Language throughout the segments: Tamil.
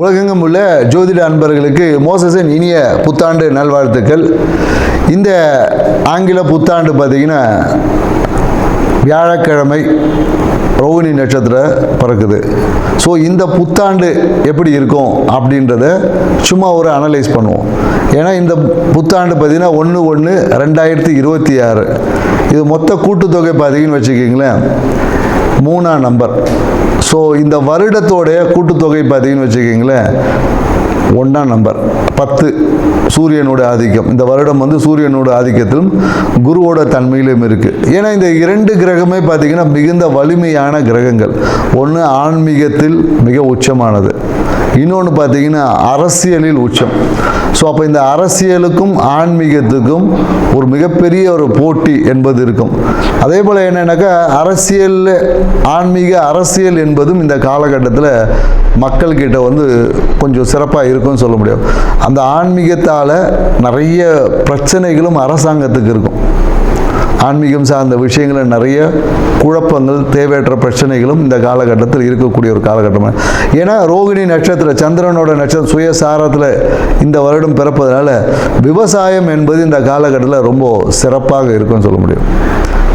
உலகெங்கும் உள்ள ஜோதிட அன்பர்களுக்கு மோசஸின் இனிய புத்தாண்டு நல்வாழ்த்துக்கள். இந்த ஆங்கில புத்தாண்டு பார்த்தீங்கன்னா வியாழக்கிழமை ரோகிணி நட்சத்திரம் பிறக்குது. ஸோ இந்த புத்தாண்டு எப்படி இருக்கும் அப்படின்றத சும்மா ஒரு அனலைஸ் பண்ணுவோம். ஏன்னா இந்த புத்தாண்டு பார்த்தீங்கன்னா ஒன்று ஒன்று ரெண்டாயிரத்தி இருபத்தி ஆறு. இது மொத்த கூட்டுத்தொகை பார்த்தீங்கன்னு வச்சுக்கிங்களேன். மூணாம் நம்பர். ஸோ இந்த வருடத்தோடைய கூட்டுத்தொகை பார்த்தீங்கன்னு வச்சுக்கிங்களேன் ஒன்றாம் நம்பர். பத்து சூரியனோட ஆதிக்கம். இந்த வருடம் வந்து சூரியனோட ஆதிக்கத்திலும் குருவோட தன்மையிலும் இருக்குது ஏன்னா இந்த இரண்டு கிரகமே பார்த்தீங்கன்னா மிகுந்த வலிமையான கிரகங்கள். ஒன்று ஆன்மீகத்தில் மிக உச்சமானது. இன்னொன்று பார்த்தீங்கன்னா அரசியலில் உச்சம். ஸோ அப்போ இந்த அரசியலுக்கும் ஆன்மீகத்துக்கும் ஒரு மிகப்பெரிய ஒரு போட்டி என்பது இருக்கும். அதே போல் என்னென்னாக்கா அரசியல் ஆன்மீக அரசியல் என்பதும் இந்த காலகட்டத்தில் மக்கள்கிட்ட வந்து கொஞ்சம் சிறப்பாக இருக்கும்னு சொல்ல முடியும். அந்த ஆன்மீகத்தால் நிறைய பிரச்சனைகளும் அரசாங்கத்துக்கு இருக்கும். ஆன்மீகம் சார்ந்த விஷயங்களில் நிறைய குழப்பங்கள் தேவையற்ற பிரச்சனைகளும் இந்த காலகட்டத்தில் இருக்கக்கூடிய ஒரு காலகட்டம். ஏன்னா ரோகிணி நட்சத்திரம் சந்திரனோட நட்சத்திரம் சுயசாரத்தில் இந்த வருடம் பிறப்பதனால விவசாயம் என்பது இந்த காலகட்டத்தில் ரொம்ப சிறப்பாக இருக்கும்னு சொல்ல முடியும்.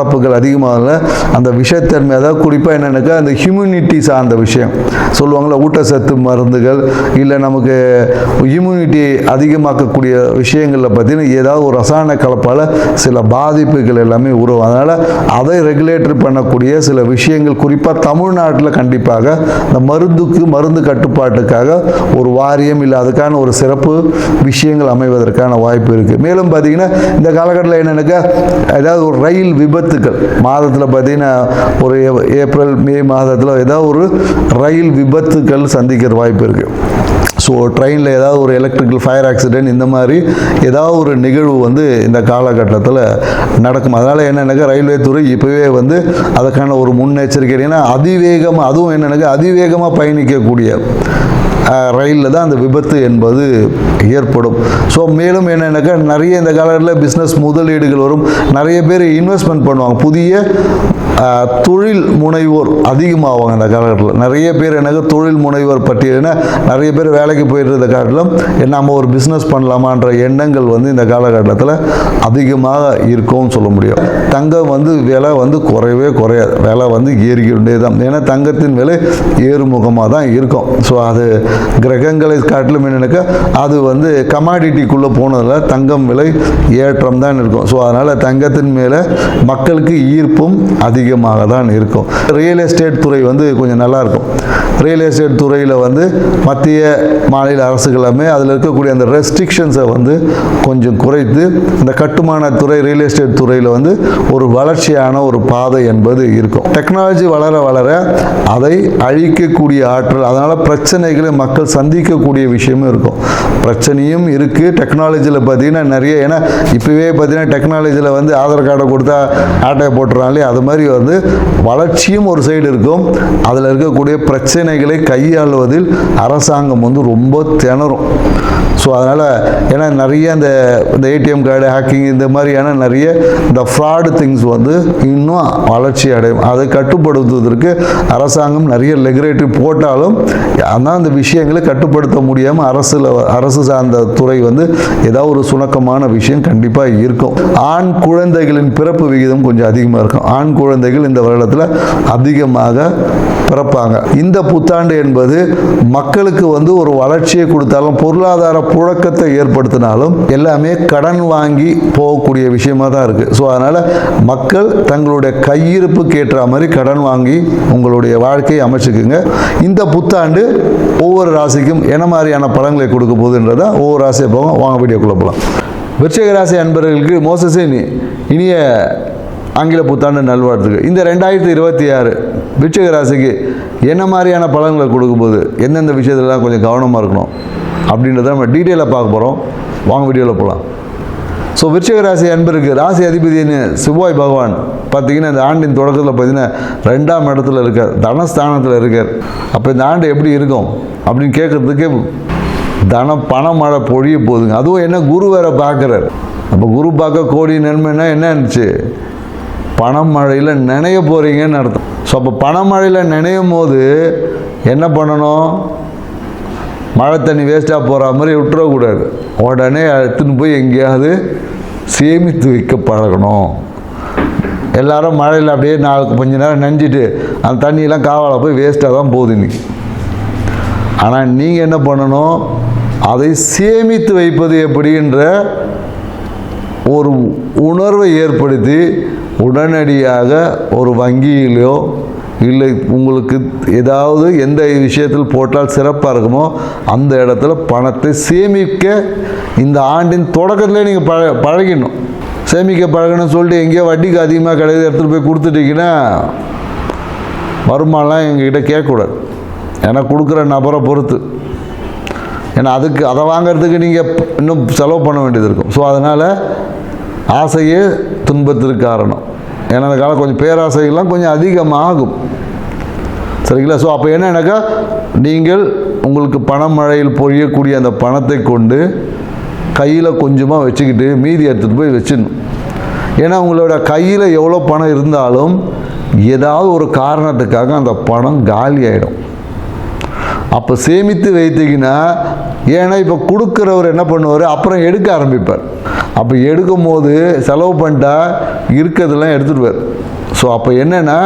கலப்புகள் அதிகமாக அந்த விஷத்தன்மை அதாவது குறிப்பாக என்னென்னக்கா அந்த ஹியூமினிட்டி சார்ந்த விஷயம். சொல்லுவாங்களா ஊட்டச்சத்து மருந்துகள் இல்லை நமக்கு இம்யூனிட்டி அதிகமாக்கக்கூடிய விஷயங்களில் பார்த்தீங்கன்னா ஏதாவது ஒரு ரசாயன கலப்பால் சில பாதிப்புகள் எல்லாமே உருவாகும் அதனால் அதை ரெகுலேட்டர் பண்ணக்கூடிய சில விஷயங்கள் குறிப்பாக தமிழ்நாட்டில் கண்டிப்பாக இந்த மருந்துக்கு மருந்து கட்டுப்பாட்டுக்காக ஒரு வாரியம் இல்லை அதுக்கான ஒரு சிறப்பு விஷயங்கள் அமைவதற்கான வாய்ப்பு இருக்குது மேலும் பார்த்தீங்கன்னா இந்த காலகட்டத்தில் என்னென்னாக்கா ஏதாவது ஒரு ரயில் விபத்து விபத்துக்கள் மாதத்தில் பார்த்தீங்கன்னா ஒரு ஏ- ஏப்ரல் மே மாதத்தில் ஏதாவது ஒரு ரயில் விபத்துக்கள் சந்திக்கிற வாய்ப்பு இருக்குது ஸோ ட்ரெயினில் ஏதாவது ஒரு எலக்ட்ரிக்கல் ஃபயர் ஆக்சிடென்ட் இந்த மாதிரி ஏதாவது ஒரு நிகழ்வு வந்து இந்த காலகட்டத்தில் நடக்கும். அதனால் என்னென்னாக்கா ரயில்வே துறை இப்போவே வந்து அதுக்கான ஒரு முன்னெச்சரிக்கை. ஏன்னா அதிவேகமாக அதுவும் என்னென்னாக்கா அதிவேகமாக பயணிக்கக்கூடிய ரயிலில் தான் அந்த விபத்து என்பது ஏற்படும். ஸோ மேலும் என்னென்னாக்கா நிறைய இந்த காலத்தில் பிஸ்னஸ் முதலீடுகள் வரும். நிறைய பேர் இன்வெஸ்ட்மெண்ட் பண்ணுவாங்க. புதிய தொழில் முனைவோர் அதிகமாகுவாங்க இந்த காலகட்டத்தில். நிறைய பேர் எனக்கு தொழில் முனைவோர் பட்டியலில் நிறைய பேர் வேலைக்கு போயிட்டு இருந்த காலத்திலும் நம்ம ஒரு பிஸ்னஸ் பண்ணலாமான்ற எண்ணங்கள் வந்து இந்த காலகட்டத்தில் அதிகமாக இருக்கும்னு சொல்ல முடியும். தங்கம் வந்து விலை வந்து குறையவே குறையாது. விலை வந்து ஏறிக்கிட்டே தான். ஏன்னா தங்கத்தின் விலை ஏறுமுகமாக தான் இருக்கும். ஸோ அது கிரகங்களை காட்டிலும் என்னென்னாக்கா அது வந்து கமாடிட்டிக்குள்ளே போனதில் தங்கம் விலை ஏற்றம் தான் இருக்கும். ஸோ அதனால் தங்கத்தின் மேலே மக்களுக்கு ஈர்ப்பும் அதிகமாக தான் இருக்கும். ரியல் எஸ்டேட் துறை வந்து கொஞ்சம் நல்லாயிருக்கும் ரியல் எஸ்டேட் துறையில் வந்து மத்திய மாநில அரசுகளுமே அதில் இருக்கக்கூடிய அந்த ரெஸ்ட்ரிக்ஷன்ஸை வந்து கொஞ்சம் குறைத்து இந்த கட்டுமான துறை ரியல் எஸ்டேட் துறையில் வந்து ஒரு வளர்ச்சியான ஒரு பாதை என்பது இருக்கும். டெக்னாலஜி வளர வளர அதை அழிக்கக்கூடிய ஆற்றல் அதனால் பிரச்சனைகளை மக்கள் சந்திக்கக்கூடிய விஷயமும் இருக்கும். பிரச்சனையும் இருக்குது டெக்னாலஜியில் பார்த்தீங்கன்னா நிறைய ஏன்னா இப்போவே பார்த்தீங்கன்னா டெக்னாலஜியில் வந்து ஆதார் கார்டை கொடுத்தா ஆட்டையை போட்டுறாங்களே அது மாதிரி வந்து வளர்ச்சியும் ஒரு சைடு இருக்கும். அதில் இருக்கக்கூடிய பிரச்சனைகளை கையாளுவதில் அரசாங்கம் வந்து ரொம்ப திணறும். ஸோ அதனால் ஏன்னா நிறைய இந்த இந்த ஏடிஎம் கார்டு ஹேக்கிங் இந்த மாதிரியான நிறைய இந்த ஃப்ராடு திங்ஸ் வந்து இன்னும் வளர்ச்சி அடையும். அதை கட்டுப்படுத்துவதற்கு அரசாங்கம் நிறைய ரெகுலேட்டரி போட்டாலும் ஆனால் அந்த விஷயங்களை கட்டுப்படுத்த முடியாமல் அரசில் அரசு சார்ந்த துறை வந்து ஏதாவது ஒரு சுணக்கமான விஷயம் கண்டிப்பாக இருக்கும். ஆண் குழந்தைகளின் பிறப்பு விகிதம் கொஞ்சம் அதிகமாக இருக்கும். ஆண் குழந்தைகள் இந்த வருடத்தில் அதிகமாக பிறப்பாங்க. இந்த புத்தாண்டு என்பது மக்களுக்கு வந்து ஒரு வளர்ச்சியை கொடுத்தாலும் பொருளாதார புழக்கத்தை ஏற்படுத்தினாலும் எல்லாமே கடன் வாங்கி போகக்கூடிய விஷயமா தான் இருக்குது ஸோ அதனால் மக்கள் தங்களுடைய கையிருப்புக்கு ஏற்ற மாதிரி கடன் வாங்கி உங்களுடைய வாழ்க்கையை அமைச்சுக்குங்க. இந்த புத்தாண்டு ஒவ்வொரு ஒவ்வொரு ராசிக்கும் என்ன மாதிரியான பலன்களை கொடுக்க போகுதுன்றதை ஒவ்வொரு ராசியை போகும் வாங்க வீடியோக்குள்ளே போகலாம் விருச்சிக ராசி அன்பர்களுக்கு மோசஸின் இனிய ஆங்கில புத்தாண்டு நல்வாழ்த்துக்கு இந்த ரெண்டாயிரத்தி இருபத்தி ஆறு விருச்சிக ராசிக்கு என்ன மாதிரியான பலன்களை கொடுக்கும்போது எந்தெந்த விஷயத்துலலாம் கொஞ்சம் கவனமாக இருக்கணும் அப்படின்றத நம்ம டீட்டெயிலாக பார்க்க போகிறோம் வாங்க வீடியோவில் போகலாம் ஸோ விருச்சிக ராசி அன்பருக்கு ராசி அதிபதினு சிவாய் பகவான் பார்த்தீங்கன்னா இந்த ஆண்டின் தொடக்கத்தில் பார்த்தீங்கன்னா ரெண்டாம் இடத்துல இருக்கார் தனஸ்தானத்தில் இருக்கார். அப்போ இந்த ஆண்டு எப்படி இருக்கும்? அப்படின்னு கேட்குறதுக்கே தன பண மழை பொழிய போகுதுங்க. அதுவும் என்ன குரு வேற பார்க்குறார். அப்போ குரு பார்க்க கோடி நன்மைன்னா என்ன இருந்துச்சு? பணமழையில் நினைய போகிறீங்கன்னு அர்த்தம். ஸோ அப்போ பணமழையில் நினையும் போது என்ன பண்ணணும்? மழை தண்ணி வேஸ்ட்டாக போகிற மாதிரி விட்டுறக்கூடாது. உடனே எடுத்துன்னு போய் எங்கேயாவது சேமித்து வைக்க பழகணும். எல்லாரும் மழையில் அப்படியே நாளுக்கு கொஞ்ச நேரம் நனைஞ்சிட்டு அந்த தண்ணியெல்லாம் காவலாக போய் வேஸ்ட்டாக தான் போகுது இன்னைக்கு. ஆனால் நீங்கள் என்ன பண்ணணும்? அதை சேமித்து வைப்பது எப்படின்ற ஒரு உணர்வை ஏற்படுத்தி உடனடியாக ஒரு வங்கியிலோ இல்லை உங்களுக்கு ஏதாவது எந்த விஷயத்தில் போட்டால் சிறப்பாக இருக்குமோ அந்த இடத்துல பணத்தை சேமிக்க இந்த ஆண்டின் தொடக்கத்திலே நீங்கள் பழ பழகிடணும். சேமிக்க பழகணும்னு சொல்லிட்டு எங்கேயோ வட்டிக்கு அதிகமாக கிடையாது எடுத்துகிட்டு போய் கொடுத்துட்டீங்கன்னா வருமானம்லாம் எங்ககிட்ட கேட்கக்கூடாது. ஏன்னா கொடுக்குற நபரை பொறுத்து. ஏன்னா அதுக்கு அதை வாங்குறதுக்கு நீங்கள் இன்னும் செலவு பண்ண வேண்டியது இருக்கும். ஸோ அதனால் ஆசையே துன்பத்திற்கு காரணம். ஏன்னா அந்த காலம் கொஞ்சம் பேராசைகள்லாம் கொஞ்சம் அதிகமாகும். சரிங்களா? ஸோ அப்போ என்னன்னாக்கா நீங்கள் உங்களுக்கு பணமழையில் பொழியக்கூடிய அந்த பணத்தை கொண்டு கையில் கொஞ்சமாக வச்சுக்கிட்டு மீதி எடுத்துகிட்டு போய் வச்சிடணும். ஏன்னா உங்களோட கையில் எவ்வளோ பணம் இருந்தாலும் ஏதாவது ஒரு காரணத்துக்காக அந்த பணம் காலி ஆகிடும் அப்போ சேமித்து வைத்தீங்கன்னா ஏன்னா இப்போ கொடுக்குறவர் என்ன பண்ணுவார்? அப்புறம் எடுக்க ஆரம்பிப்பார். அப்போ எடுக்கும் போது செலவு பண்ணிட்டா இருக்கிறதெல்லாம் எடுத்துடுவார். ஸோ அப்போ என்னென்னா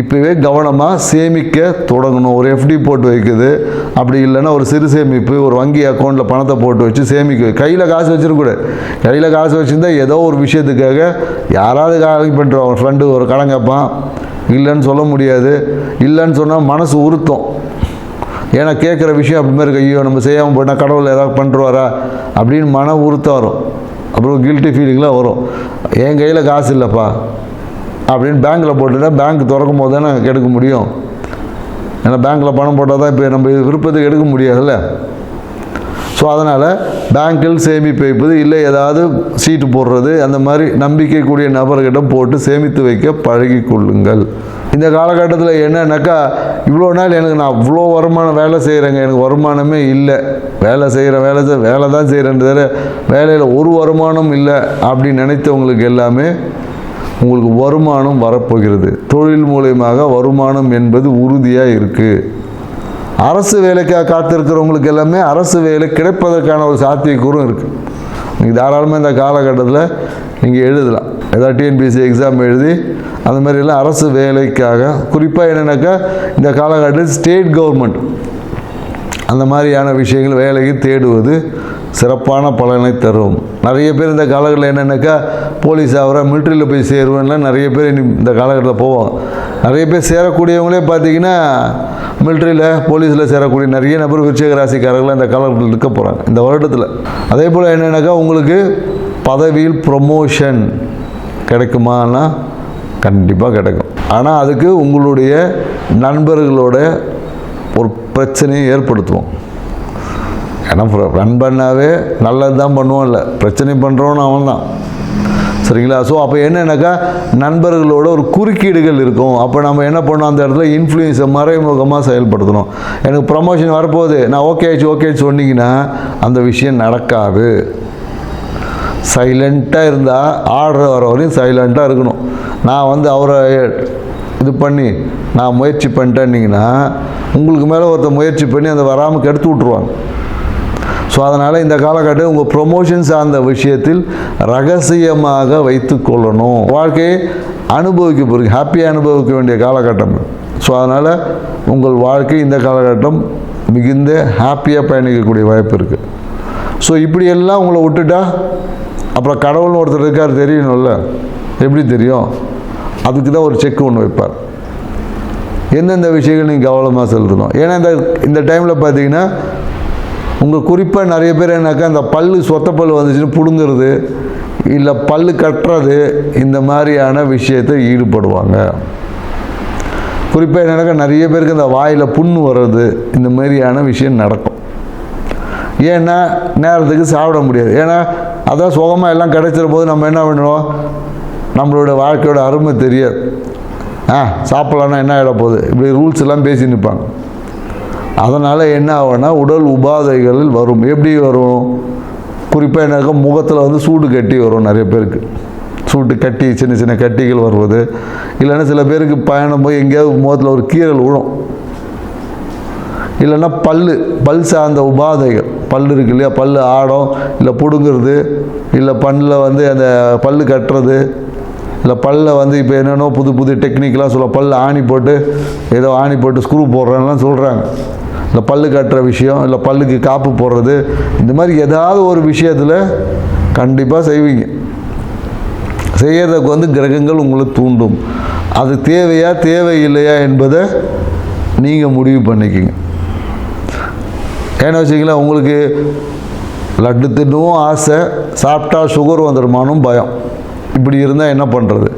இப்போவே கவனமாக சேமிக்க தொடங்கணும். ஒரு எஃப்டி போட்டு வைக்குது. அப்படி இல்லைன்னா ஒரு சிறு சேமிப்பு ஒரு வங்கி அக்கௌண்ட்டில் பணத்தை போட்டு வச்சு சேமிக்க கையில் காசு வச்சிருக்கூடாது கையில் காசு வச்சுருந்தா ஏதோ ஒரு விஷயத்துக்காக யாராவது காலி பண்ணுறோம் ஒரு ஃப்ரெண்டு ஒரு கடன் கேட்பான். இல்லைன்னு சொல்ல முடியாது. இல்லைன்னு சொன்னால் மனசு உறுத்தும். ஏன்னா கேட்குற விஷயம் அப்படி மாதிரி இருக்கு. ஐயோ நம்ம செய்யாமல் போனால் கடவுள் ஏதாவது பண்ணுருவாரா அப்படின்னு மன உறுத்தம் வரும். அப்புறம் கில்ட்டி ஃபீலிங்லாம் வரும். என் கையில் காசு இல்லைப்பா. அப்படின்னு பேங்க்கில் போட்டுட்டா பேங்க் திறக்கும் போது தானே எடுக்க முடியும். ஏன்னா பேங்க்கில் பணம் போட்டால் தான் இப்போ நம்ம விருப்பத்துக்கு எடுக்க முடியாதுல்ல. ஸோ அதனால் பேங்க்கில் சேமிப்பு வைப்பது இல்லை. ஏதாவது சீட்டு போடுறது. அந்த மாதிரி நம்பிக்கைக்கூடிய நபர்கிட்ட போட்டு சேமித்து வைக்க பழகி கொள்ளுங்கள் இந்த காலகட்டத்தில் என்னன்னாக்கா இவ்வளோ நாள் எனக்கு நான் அவ்வளோ வருமானம் வேலை செய்கிறேங்க எனக்கு வருமானமே இல்லை. வேலை செய்கிற வேலை வேலை தான் செய்கிறேன்றது வேலையில் ஒரு வருமானம் இல்லை அப்படின்னு நினைத்தவங்களுக்கு எல்லாமே உங்களுக்கு வருமானம் வரப்போகிறது. தொழில் மூலயமாக வருமானம் என்பது உறுதியாக இருக்குது அரசு வேலைக்காக காத்திருக்கிறவங்களுக்கு எல்லாமே அரசு வேலை கிடைப்பதற்கான ஒரு சாத்தியக்கூறும் இருக்குது நீங்கள் தாராளமாக இந்த காலகட்டத்தில் நீங்கள் எழுதலாம். ஏதாவது டிஎன்பிஎஸ்சி எக்ஸாம் எழுதி அந்த மாதிரிலாம் அரசு வேலைக்காக குறிப்பாக என்னென்னாக்கா இந்த காலகட்டத்தில் ஸ்டேட் கவர்மெண்ட் அந்த மாதிரியான விஷயங்கள் வேலைக்கு தேடுவது சிறப்பான பலனை தரும். நிறைய பேர் இந்த காலகட்டத்தில் என்னென்னாக்கா போலீஸ் ஆகிற மிலிட்ரியில் போய் சேருவேன்லாம் நிறைய பேர் இந்த காலகட்டத்தில் போவாங்க. நிறைய பேர் சேரக்கூடியவங்களே பார்த்தீங்கன்னா மிலிட்ரியில் போலீஸில் சேரக்கூடிய நிறைய நபர் விருச்சிக ராசிக்காரர்கள் இந்த காலத்தில் இருக்க போகிறாங்க இந்த வருடத்தில். அதே போல் என்னென்னாக்கா உங்களுக்கு பதவியில் ப்ரொமோஷன் கிடைக்குமானா கண்டிப்பாக கிடைக்கும். ஆனால் அதுக்கு உங்களுடைய நண்பர்களோட ஒரு பிரச்சனையை ஏற்படுத்துவோம். ஏன்னா ரன் பண்ணாவே நல்லது தான் பண்ணுவோம் இல்லை. பிரச்சனை பண்ணுறவன் அவன் தான் சரிங்களா? ஸோ அப்போ என்னென்னாக்கா நண்பர்களோட ஒரு குறுக்கீடுகள் இருக்கும். அப்போ நம்ம என்ன பண்ணோம் அந்த இடத்துல இன்ஃப்ளூயன்ஸை மறைமுகமாக செயல்படுத்தணும். எனக்கு ப்ரமோஷன் வரப்போகுது. நான் ஓகே ஆச்சு ஓகே சொன்னீங்கன்னா அந்த விஷயம் நடக்காது. சைலண்ட்டாக இருந்தால் ஆர்டர் வர வரையும் சைலண்ட்டாக இருக்கணும். நான் வந்து அவரை இது பண்ணி நான் முயற்சி பண்ணிட்டேன்னிங்கன்னா உங்களுக்கு மேலே ஒருத்தர் முயற்சி பண்ணி அதை வராமல் கெடுத்து விட்ருவாங்க ஸோ அதனால் இந்த காலகட்டம் உங்கள் ப்ரொமோஷன் சார்ந்த விஷயத்தில் ரகசியமாக வைத்து கொள்ளணும். வாழ்க்கையை அனுபவிக்க போகிறீங்க ஹாப்பியாக அனுபவிக்க வேண்டிய காலகட்டம். ஸோ அதனால் உங்கள் வாழ்க்கை இந்த காலகட்டம் மிகுந்த ஹாப்பியாக பயணிக்கக்கூடிய வாய்ப்பு இருக்குது ஸோ இப்படியெல்லாம் உங்களை விட்டுட்டா அப்புறம் கடவுள்னு ஒருத்தர் இருக்கார் தெரியணும்ல எப்படி தெரியும்? அதுக்கு தான் ஒரு செக் ஒன்று வைப்பார். எந்தெந்த விஷயங்கள் நீங்கள் கவனமாக செலுத்தணும்? ஏன்னா இந்த இந்த டைமில் பார்த்தீங்கன்னா உங்கள் குறிப்பாக நிறைய பேர் என்னக்கா இந்த பல்லு சொத்த பல் வந்துச்சுன்னு பிடுங்கிறது இல்லை பல்லு கட்டுறது இந்த மாதிரியான விஷயத்தை ஈடுபடுவாங்க. குறிப்பாக என்னக்கா நிறைய பேருக்கு இந்த வாயில் புண்ணு வர்றது இந்த மாதிரியான விஷயம் நடக்கும். ஏன்னா நேரத்துக்கு சாப்பிட முடியாது. ஏன்னா அதான் சுகமாக எல்லாம் கிடைச்சிற போது நம்ம என்ன பண்ணுவோம்? நம்மளோட வாழ்க்கையோட அருமை தெரியாது. ஆ சாப்பிட்லான்னா என்ன ஆகிட போகுது? இப்படி ரூல்ஸ் எல்லாம் பேசி நிற்பாங்க அதனால் என்ன ஆகும்னா உடல் உபாதைகளில் வரும். எப்படி வரும்? குறிப்பாக என்னக்கா முகத்தில் வந்து சூடு கட்டி வரும் நிறைய பேருக்கு. சூட்டு கட்டி சின்ன சின்ன கட்டிகள் வருவது. இல்லைன்னா சில பேருக்கு பயணம் போய் எங்கேயாவது முகத்தில் ஒரு கீறல் விழும். இல்லைன்னா பல்லு பல் சார்ந்த உபாதைகள். பல் இருக்கு இல்லையா? பல் ஆடம் இல்லை பிடுங்கிறது இல்லை பல்லில் வந்து அந்த பல்லு கட்டுறது. இல்லை பல்ல வந்து இப்போ என்னென்னோ புது புது டெக்னிக்கெலாம் சொல்ல பல்ல ஆணி போட்டு ஏதோ ஆணி போட்டு ஸ்க்ரூ போடுறேன்லாம் சொல்கிறாங்க இல்லை பல்லு கட்டுற விஷயம் இல்லை பல்லுக்கு காப்பு போடுறது இந்த மாதிரி ஏதாவது ஒரு விஷயத்தில் கண்டிப்பாக செய்வீங்க. செய்யறதுக்கு வந்து கிரகங்கள் உங்களை தூண்டும். அது தேவையா தேவையில்லையா என்பதை நீங்கள் முடிவு பண்ணிக்கிங்க. ஏன்னா வச்சிங்களேன் உங்களுக்கு லட்டு தின்னவும் ஆசை சாப்பிட்டா சுகர் வந்துடுமானும் பயம். இப்படி இருந்தால் என்ன பண்ணுறது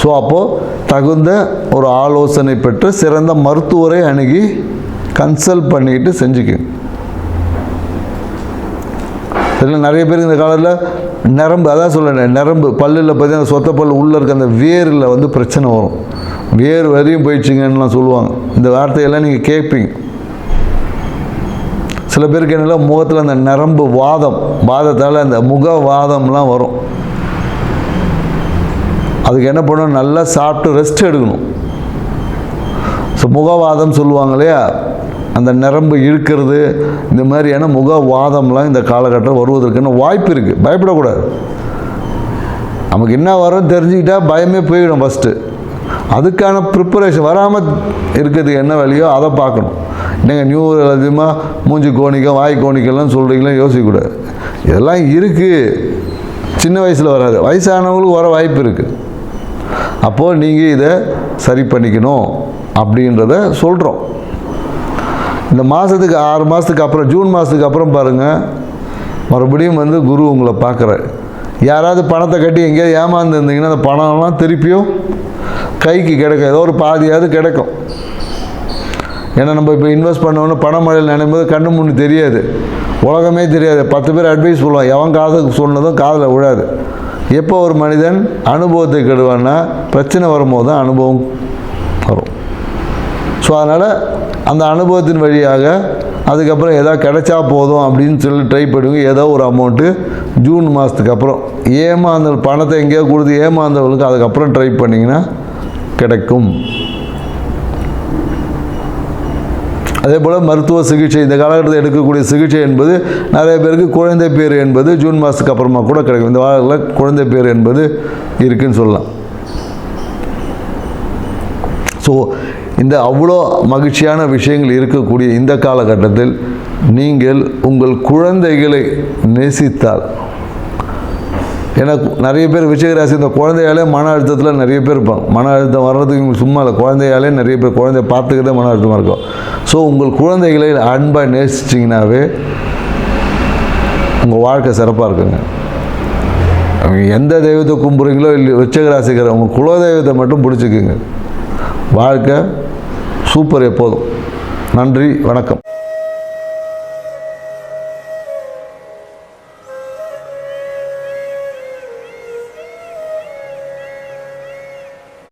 ஸோ அப்போது தகுந்த ஒரு ஆலோசனை பெற்று சிறந்த மருத்துவரை அணுகி கன்சல்ட் பண்ணிக்கிட்டு செஞ்சுக்கோங்க இதில் நிறைய பேர் இந்த காலத்தில் நரம்பு அதான் சொல்கிறேன் நரம்பு பல்லில் பார்த்தீங்கன்னா சொத்த பல் உள்ளே இருக்க அந்த வேரில் வந்து பிரச்சனை வரும். வேர் வரையும் போயிடுச்சுங்கன்னுலாம் சொல்லுவாங்க. இந்த வார்த்தையெல்லாம் நீங்கள் கேட்பீங்க சில பேருக்கு என்னென்னா முகத்தில் அந்த நரம்பு வாதம் வாதத்தால் அந்த முக வாதம்லாம் வரும். அதுக்கு என்ன பண்ணணும்? நல்லா சாப்பிட்டு ரெஸ்ட் எடுக்கணும். ஸோ முகவாதம் சொல்லுவாங்க இல்லையா? அந்த நரம்பு இழுக்கிறது இந்த மாதிரியான முகவாதம்லாம் இந்த காலகட்டம் வருவதற்கான வாய்ப்பு இருக்குது பயப்படக்கூடாது. நமக்கு என்ன வரும்னு தெரிஞ்சுக்கிட்டா பயமே போயிடும் ஃபஸ்ட்டு அதுக்கான ப்ரிப்பரேஷன் வராமல் இருக்கிறதுக்கு என்ன வழியோ அதை பார்க்கணும். நீங்கள் நியூ அதிகமாக மூஞ்சி கோணிக்கம் வாய் கோணிக்கெல்லாம் சொல்கிறீங்களா யோசிக்கக்கூடாது. இதெல்லாம் இருக்குது சின்ன வயசில் வராது. வயசானவங்களுக்கு வர வாய்ப்பு இருக்குது அப்போது நீங்கள் இதை சரி பண்ணிக்கணும் அப்படின்றத சொல்கிறோம் இந்த மாதத்துக்கு ஆறு மாதத்துக்கு அப்புறம் ஜூன் மாதத்துக்கு அப்புறம் பாருங்கள் மறுபடியும் வந்து குரு உங்களை பார்க்குறாரு. யாராவது பணத்தை கட்டி எங்கேயாவது ஏமாந்து இருந்தீங்கன்னா அந்த பணம்லாம் திருப்பியும் கைக்கு கிடைக்கும். ஏதோ ஒரு பாதியாவது கிடைக்கும். ஏன்னா நம்ம இப்போ இன்வெஸ்ட் பண்ணோன்னு பணமழையில் மழையில் நினைக்கும்போது கண்ணு முன்னு தெரியாது. உலகமே தெரியாது. பத்து பேர் அட்வைஸ் சொல்லுவோம் எவன் காதுக்கு சொன்னதும் காதில் விழாது. எப்போ ஒரு மனிதன் அனுபவத்தை கெடுவான்னா பிரச்சனை வரும்போது தான் அனுபவம் வரும். ஸோ அதனால் அந்த அனுபவத்தின் வழியாக அதுக்கப்புறம் எதாவது கிடைச்சா போதும் அப்படின்னு சொல்லி ட்ரை பண்ணுவீங்க ஏதோ ஒரு அமௌண்ட்டு ஜூன் மாதத்துக்கு அப்புறம். ஏமாந்த பணத்தை எங்கேயோ கொடுத்து ஏமாந்தவங்களுக்கு அதுக்கப்புறம் ட்ரை பண்ணிங்கன்னா கிடைக்கும். அதே போல் மருத்துவ சிகிச்சை இந்த காலகட்டத்தில் எடுக்கக்கூடிய சிகிச்சை என்பது நிறைய பேருக்கு குழந்தை பேர் என்பது ஜூன் மாதத்துக்கு அப்புறமா கூட கிடைக்கும். இந்த வாரத்தில் குழந்தை பேர் என்பது இருக்குன்னு சொல்லலாம். ஸோ இந்த அவ்வளோ மகிழ்ச்சியான விஷயங்கள் இருக்கக்கூடிய இந்த காலகட்டத்தில் நீங்கள் உங்கள் குழந்தைகளை நேசித்தால் ஏன்னா நிறைய பேர் விஷயராசி இந்த குழந்தையாலே மன அழுத்தத்தில் நிறைய பேர் இருப்பாங்க. மன அழுத்தம் வர்றதுக்கு உங்களுக்கு சும்மா இல்லை. குழந்தையாலே நிறைய பேர் குழந்தைய பார்த்துக்கிட்டே மன அழுத்தமாக இருக்கும். ஸோ உங்கள் குழந்தைகளை அன்பாக நேசிச்சிங்கனாவே உங்கள் வாழ்க்கை சிறப்பாக இருக்குங்க. அவங்க எந்த தெய்வத்தை கும்பிட்றீங்களோ இல்லை விச்சகராசிக்கிற உங்கள் குலதெய்வத்தை மட்டும் பிடிச்சிக்குங்க. வாழ்க்கை சூப்பர் எப்போதும் நன்றி வணக்கம்.